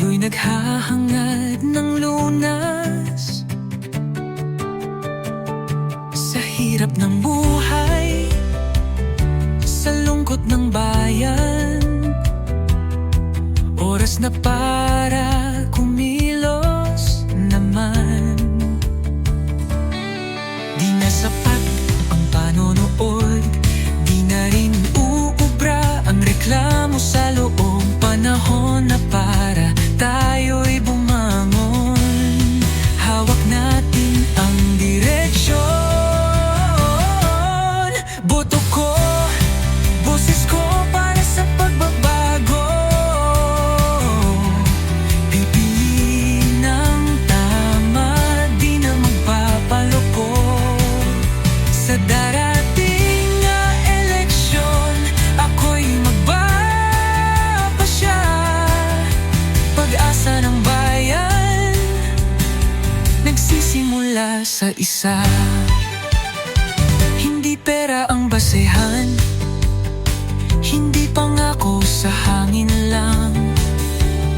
naghahangad ng lunas. Sa hirap ng buhay Sa lungkot ng bayan. Oras na para kumilos naman. Di na sapat ang panonood Di na rin uubra ang reklamo sa loob Panahon na para nagsisimula sa isa. Hindi pera ang basehan. Hindi pangako sa hangin lang.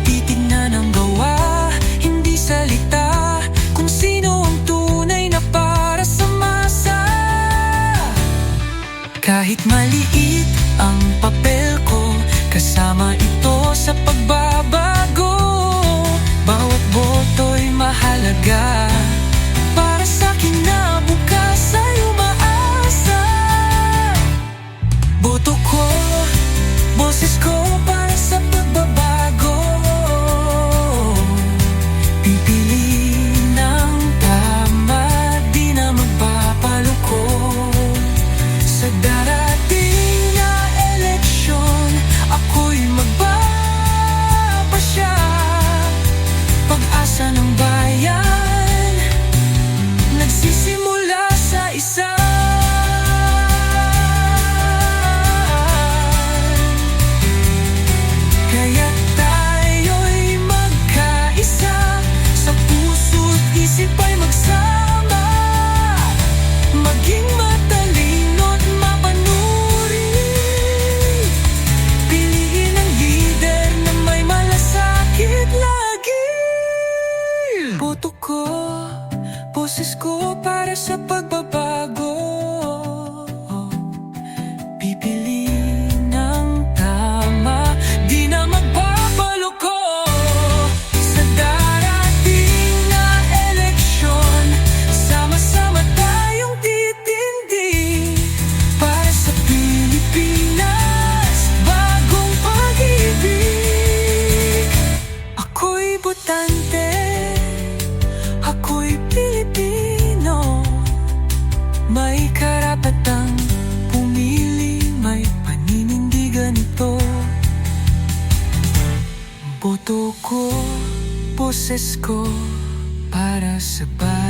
Titignan ang gawa, hindi salita. Kung sino ang tunay sa masa. Kahit maliit boses ko para sa pagbabago May karapatang pumili, may paninindigan ito. Boto ko, boses ko para sa bayan